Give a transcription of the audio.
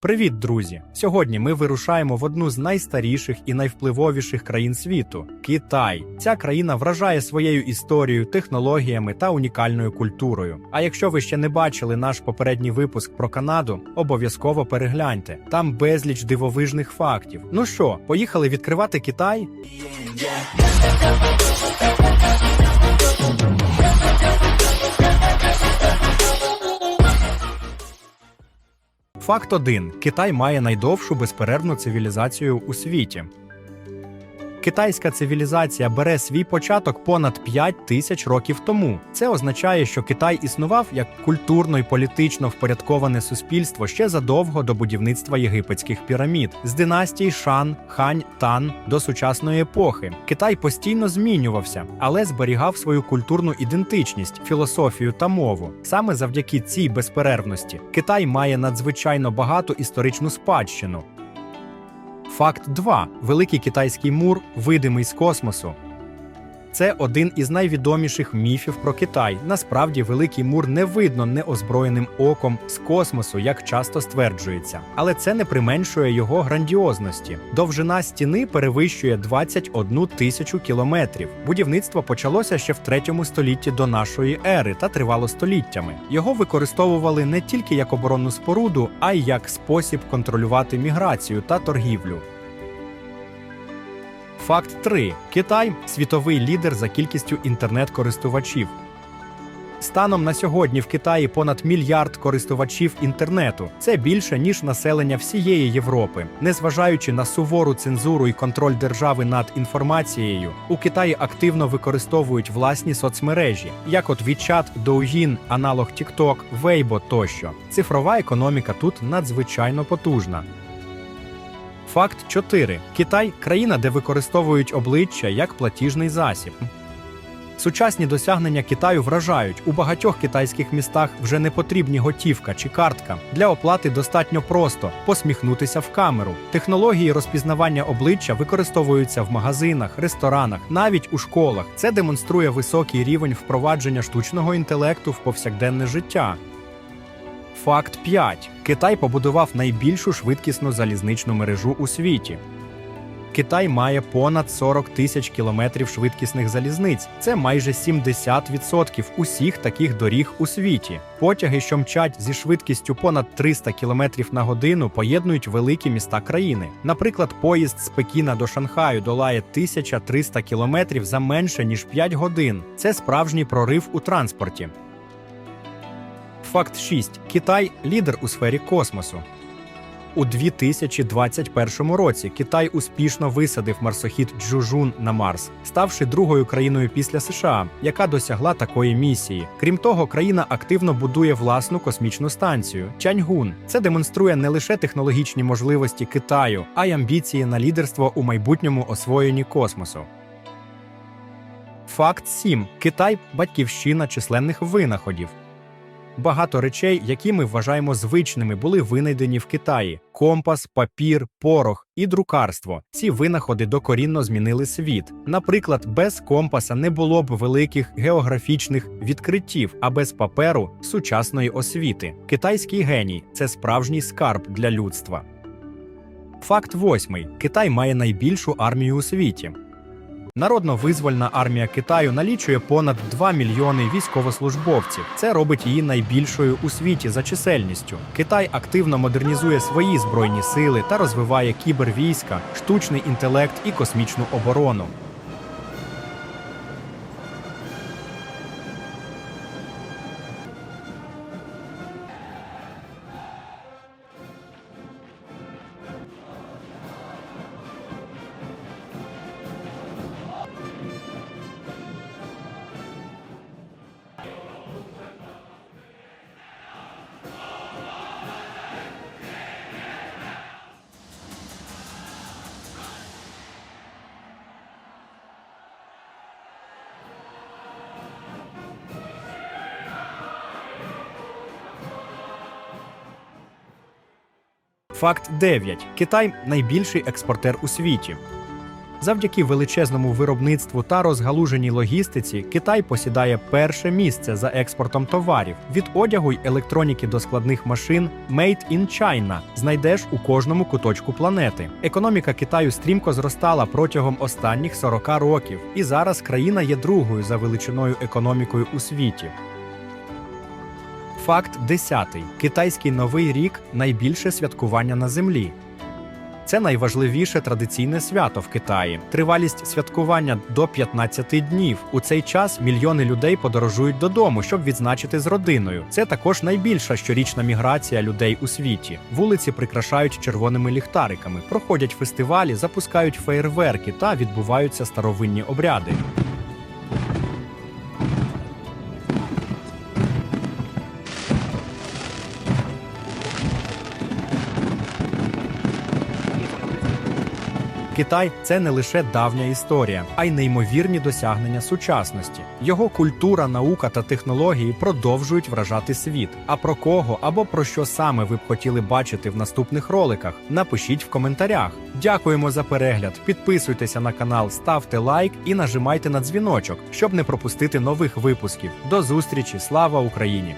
Привіт, друзі! Сьогодні ми вирушаємо в одну з найстаріших і найвпливовіших країн світу Китай. Ця країна вражає своєю історією, технологіями та унікальною культурою. А якщо ви ще не бачили наш попередній випуск про Канаду, обов'язково перегляньте. Там безліч дивовижних фактів. Ну що, поїхали відкривати Китай? Факт 1. Китай має найдовшу безперервну цивілізацію у світі. Китайська цивілізація бере свій початок понад 5 тисяч років тому. Це означає, що Китай існував як культурно і політично впорядковане суспільство ще задовго до будівництва єгипетських пірамід з династій Шан, Хань, Тан до сучасної епохи. Китай постійно змінювався, але зберігав свою культурну ідентичність, філософію та мову. Саме завдяки цій безперервності Китай має надзвичайно багату історичну спадщину. Факт 2. Великий китайський мур видимий з космосу. Це один із найвідоміших міфів про Китай. Насправді, великий мур не видно неозброєним оком з космосу, як часто стверджується. Але це не применшує його грандіозності. Довжина стіни перевищує 21 тисячу кілометрів. Будівництво почалося ще в 3 столітті до нашої ери та тривало століттями. Його використовували не тільки як оборонну споруду, а й як спосіб контролювати міграцію та торгівлю. Факт 3. Китай світовий лідер за кількістю інтернет-користувачів. Станом на сьогодні в Китаї понад мільярд користувачів інтернету. Це більше ніж населення всієї Європи. Незважаючи на сувору цензуру і контроль держави над інформацією, у Китаї активно використовують власні соцмережі, як от WeChat, Douyin, аналог TikTok, Weibo тощо. Цифрова економіка тут надзвичайно потужна. Факт 4. Китай країна, де використовують обличчя як платіжний засіб. Сучасні досягнення Китаю вражають. У багатьох китайських містах вже не потрібні готівка чи картка. Для оплати достатньо просто посміхнутися в камеру. Технології розпізнавання обличчя використовуються в магазинах, ресторанах, навіть у школах. Це демонструє високий рівень впровадження штучного інтелекту в повсякденне життя. Факт 5. Китай побудував найбільшу швидкісну залізничну мережу у світі. Китай має понад 40 тисяч кілометрів швидкісних залізниць. Це майже 70% усіх таких доріг у світі. Потяги, що мчать зі швидкістю понад 300 км на годину, поєднують великі міста країни. Наприклад, поїзд з Пекіна до Шанхаю долає 1300 км за менше ніж 5 годин. Це справжній прорив у транспорті. Факт 6. Китай лідер у сфері космосу. У 2021 році Китай успішно висадив марсохід Джужун на Марс, ставши другою країною після США, яка досягла такої місії. Крім того, країна активно будує власну космічну станцію Чаньгун. Це демонструє не лише технологічні можливості Китаю, а й амбіції на лідерство у майбутньому освоєнні космосу. Факт 7. Китай батьківщина численних винаходів. Багато речей, які ми вважаємо звичними, були винайдені в Китаї: компас, папір, порох і друкарство. Ці винаходи докорінно змінили світ. Наприклад, без компаса не було б великих географічних відкриттів, а без паперу сучасної освіти. Китайський геній це справжній скарб для людства. Факт восьмий: Китай має найбільшу армію у світі. Народно-визвольна армія Китаю налічує понад 2 мільйони військовослужбовців. Це робить її найбільшою у світі за чисельністю. Китай активно модернізує свої збройні сили та розвиває кібервійська, штучний інтелект і космічну оборону. Факт 9. Китай найбільший експортер у світі. Завдяки величезному виробництву та розгалуженій логістиці Китай посідає перше місце за експортом товарів від одягу й електроніки до складних машин «Made in China» знайдеш у кожному куточку планети. Економіка Китаю стрімко зростала протягом останніх 40 років, і зараз країна є другою за величиною економікою у світі. Факт 10. Китайський новий рік найбільше святкування на землі. Це найважливіше традиційне свято в Китаї. Тривалість святкування до 15 днів. У цей час мільйони людей подорожують додому, щоб відзначити з родиною. Це також найбільша щорічна міграція людей у світі. Вулиці прикрашають червоними ліхтариками, проходять фестивалі, запускають феєрверки та відбуваються старовинні обряди. Китай це не лише давня історія, а й неймовірні досягнення сучасності. Його культура, наука та технології продовжують вражати світ. А про кого або про що саме ви б хотіли бачити в наступних роликах? Напишіть в коментарях. Дякуємо за перегляд. Підписуйтеся на канал, ставте лайк і нажимайте на дзвіночок, щоб не пропустити нових випусків. До зустрічі! Слава Україні!